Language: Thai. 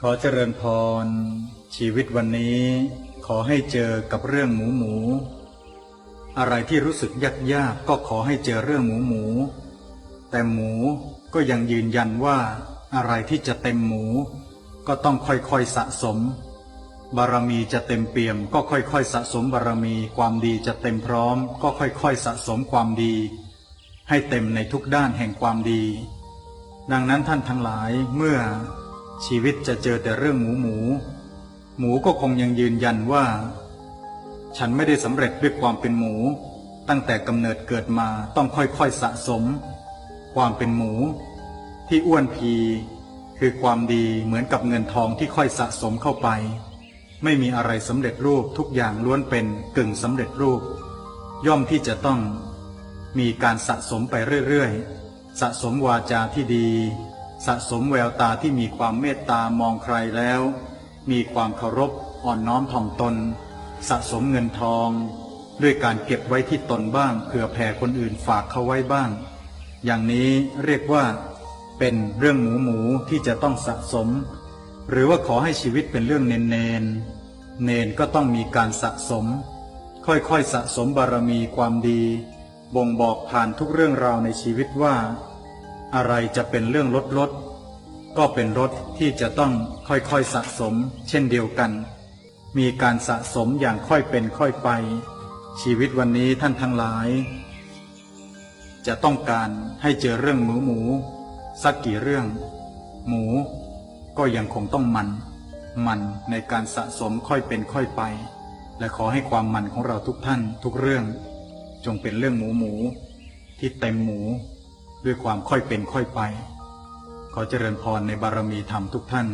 ขอเจริญพร ชีวิตวันนี้ขอให้เจอกับเรื่องหมูหมู อะไรที่รู้สึกยากยากก็ขอให้เจอเรื่องหมูหมู แต่หมูก็ยังยืนยันว่าอะไรที่จะเต็มหมู ก็ต้องค่อยๆสะสม บารมีจะเต็มเปี่ยม ก็ค่อยๆสะสมบารมีความดีจะเต็มพร้อม ก็ค่อยๆสะสมความดี ให้เต็มในทุกด้านแห่งความดี ดังนั้นท่านทั้งหลายเมื่อ ชีวิตจะเจอแต่เรื่องหมูหมู หมูก็คงยังยืนยันว่า ฉันไม่ได้สำเร็จด้วยความเป็นหมู ตั้งแต่กำเนิดเกิดมาต้องค่อยๆสะสม ความเป็นหมู ที่อ้วนพี คือความดีเหมือนกับเงินทองที่ค่อยสะสมเข้าไป ไม่มีอะไรสำเร็จรูปทุกอย่างล้วนเป็นกึ่งสำเร็จรูป ย่อมที่จะต้อง มีการสะสมไปเรื่อยๆ สะสมวาจาที่ดี สะสมแววตาที่มีความเมตตามองใครแล้ว มีความเคารพอ่อนน้อมถ่อมตน สะสมเงินทอง ด้วยการเก็บไว้ที่ตนบ้างเผื่อแผ่คนอื่นฝากเขาไว้บ้าง อย่างนี้เรียกว่า เป็นเรื่องหมูหมูที่จะต้องสะสม หรือว่าขอให้ชีวิตเป็นเรื่องเนนเนนเนนก็ต้องมีการสะสม ค่อยๆสะสมบารมีความดี บ่งบอกผ่านทุกเรื่องราวในชีวิตว่า อะไรจะเป็นเรื่องลดลดก็เป็นรถที่จะต้องค่อยๆสะสม เช่นเดียวกัน มีการสะสมอย่างค่อยเป็นค่อยไป ชีวิตวันนี้ท่านทั้งหลาย จะต้องการให้เจอเรื่องหมูหมู สักกี่เรื่อง หมู ก็ยังคงต้องมัน มันในการสะสมค่อยเป็นค่อยไป และขอให้ความมันของเราทุกท่านทุกเรื่อง จงเป็นเรื่องหมูหมู ที่เต็มหมู ด้วยความค่อยเป็นค่อยไป ขอเจริญพรในบารมีธรรมทุกท่าน